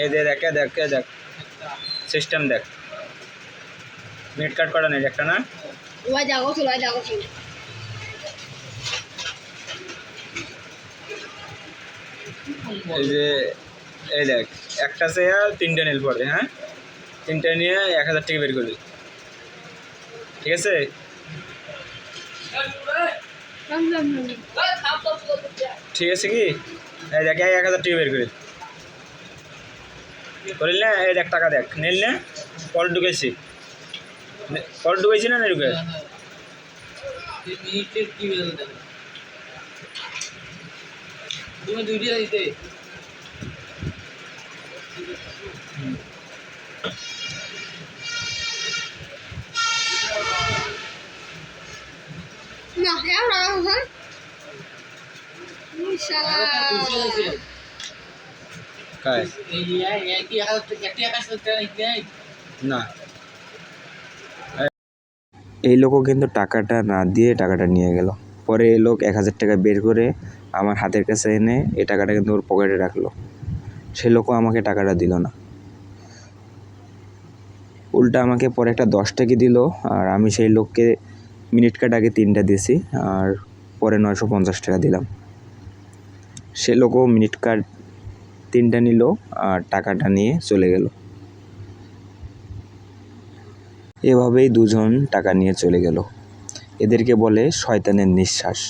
এই যে দেখে দেখে দেখ। সিস্টেম দেখ। মিট কাট করা নেই একটা না? ওই ছিল ওই দেখো ছিল এই যে এই দেখ একটা সে তিনটে নীল পড়ে হ্যাঁ? তিনটে নিয়ে এক হাজার টাকা বের করবি। ঠিক আছে? ঠিক আছে কি? এই দেখ এক হাজার টাকা বের করি। করিল না? এই দেখ, টাকা দেখ। নীল না? কল ঢুকেছি। কল ঢুকেছি না? ঢুকে তুমি দুইটা দিতে না এও না হ্যাঁ শালা দুশো দিতে কায় এই একই এক হাজার টাকা একটি এক হাজার টাকা নেই না। এই লোকও কিন্তু টাকাটা না দিয়ে টাকাটা নিয়ে গেল। পরে এই লোক এক হাজার টাকা বের করে আমার হাতের কাছে এনে এই টাকাটা কিন্তু ওর পকেটে রাখল। সেই লোকও আমাকে টাকাটা দিল না। উল্টা আমাকে পরে একটা দশ টাকা দিল আর আমি সেই লোককে মিনিট কাট আগে তিনটা দিয়েছি আর পরে নয়শো পঞ্চাশ টাকা দিলাম। সে লোকও মিনিট কার্ড তিনটা নিল আর টাকাটা নিয়ে চলে গেল। এভাবেই দুজন টাকা নিয়ে চলে গেল। এদেরকে বলে শয়তানের নিঃশ্বাস।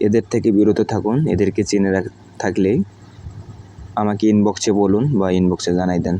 এদের থেকে বিরত থাকুন, এদেরকে চিনে থাকলেই আমাকে ইনবক্সে বলুন বা ইনবক্সে জানাই দেন।